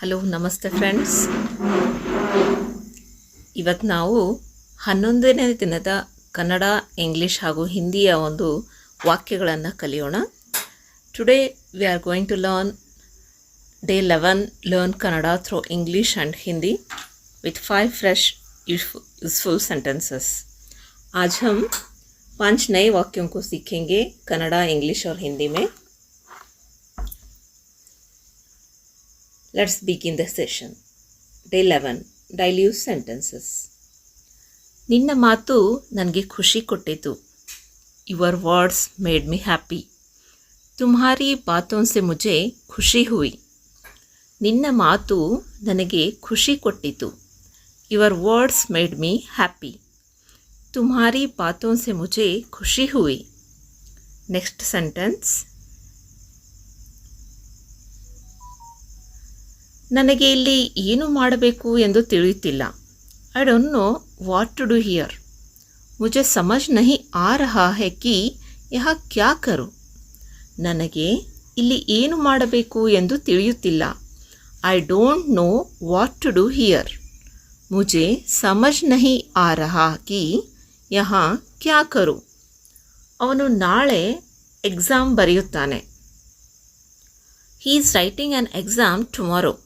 Hello ನಮಸ್ತೆ friends ಇವತ್ತು ನಾವು ಹನ್ನೊಂದನೇ ದಿನದ ಕನ್ನಡ ಇಂಗ್ಲಿಷ್ ಹಾಗೂ ಹಿಂದಿಯ ಒಂದು ವಾಕ್ಯಗಳನ್ನು ಕಲಿಯೋಣ today we are going to learn day eleven learn Kannada through English and Hindi with five fresh useful sentences आज हम पांच नए वाक्यों को सीखेंगे कन्नड़ा इंग्लिश और हिंदी में Let's begin the session. Day 11 Daily use sentences. ನಿನ್ನ ಮಾತು ನನಗೆ ಖುಷಿ ಕೊಟ್ಟಿತು your words made me happy Tumhari ಬಾತೋನ್ ಸೆ ಮುಜೆ ಖುಷಿ ಹುಯಿ ನಿನ್ನ ಮಾತು ನನಗೆ ಖುಷಿ ಕೊಟ್ಟಿತು your words made me happy तुम्हारी बातों से मुझे खुशी हुई। नेक्स्ट सेंटेंस ನನಗೆ ಇಲ್ಲಿ ಏನು ಮಾಡಬೇಕು ಎಂದು ತಿಳಿಯುತ್ತಿಲ್ಲ. I don't know what to do here ಮುಜೆ ಸಮಜ್ ನಹಿ ಆ ರಹಾ ಹೆ ಕಿ ಯಹ ಕ್ಯಾ ಕರು. ನನಗೆ ಇಲ್ಲಿ ಏನು ಮಾಡಬೇಕು ಎಂದು ತಿಳಿಯುತ್ತಿಲ್ಲ. I don't know what to do here ಮುಜೆ ಸಮಜ್ ನಹಿ ಆ ರಹಾ ಕಿ ಯಹಾ, ಕ್ಯಾ ಕರು? ಅವನು ನಾಳೆ exam ಬರೆಯುತ್ತಾನೆ. Is writing an exam tomorrow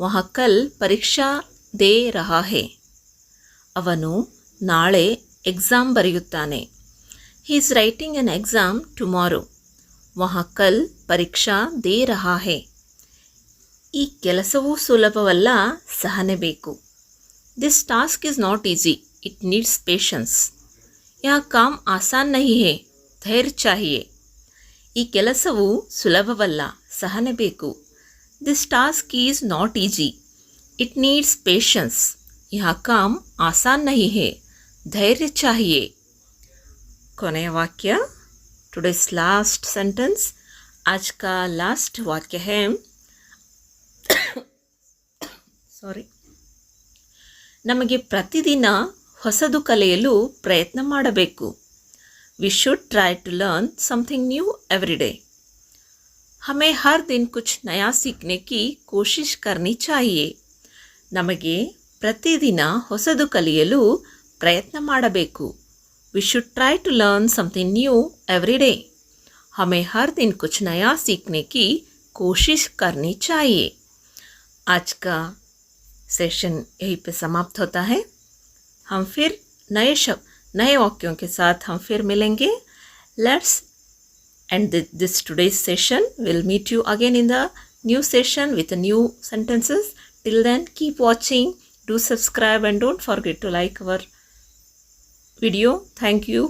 ವಹ ಕಲ್ ಪರೀಕ್ಷಾ ದೇ ರಹಾಹೇ. ಅವನು ನಾಳೆ exam ಬರೆಯುತ್ತಾನೆ. He is writing an exam tomorrow ವಹ ಕಲ್ ಪರೀಕ್ಷಾ ದೇ ರಹಾಹೇ. ಈ ಕೆಲಸವೂ ಸುಲಭವಲ್ಲ, ಸಹನೆ ಬೇಕು. This task is not easy it needs patience ಯಹ ಕಾಮ್ ಆಸಾನ್ ನಹಿ ಹೇ ಧೈರ್ಯ ಚಾಹಿಯೇ ಈ ಕೆಲಸವು ಸುಲಭವಲ್ಲ ಸಹನೆ ಬೇಕು this task is not easy it needs patience यह काम आसान नहीं है धैर्य चाहिए ಕೊನೆಯ ವಾಕ್ಯ ಟುಡೇಸ್ ಲಾಸ್ಟ್ ಸೆಂಟೆನ್ಸ್ आज का लास्ट वाक्य है ಸಾರಿ ನಮಗೆ ಪ್ರತಿದಿನ ಹೊಸದು ಕಲಿಯಲು ಪ್ರಯತ್ನ ಮಾಡಬೇಕು we should try to learn something new every day हमें हर दिन कुछ नया सीखने की कोशिश करनी चाहिए ನಮಗೆ ಪ್ರತಿದಿನ ಹೊಸದು ಕಲಿಯಲು ಪ್ರಯತ್ನ ಮಾಡಬೇಕು we should try to learn something new every day हमें हर दिन कुछ नया सीखने की कोशिश करनी चाहिए आज का सेशन यहीं पे समाप्त होता है हम फिर नए शब्द नए वाक्यों के साथ हम फिर मिलेंगे। Let's end this today session will meet you again in the new session with new sentences till then keep watching do subscribe and don't forget to like our video thank you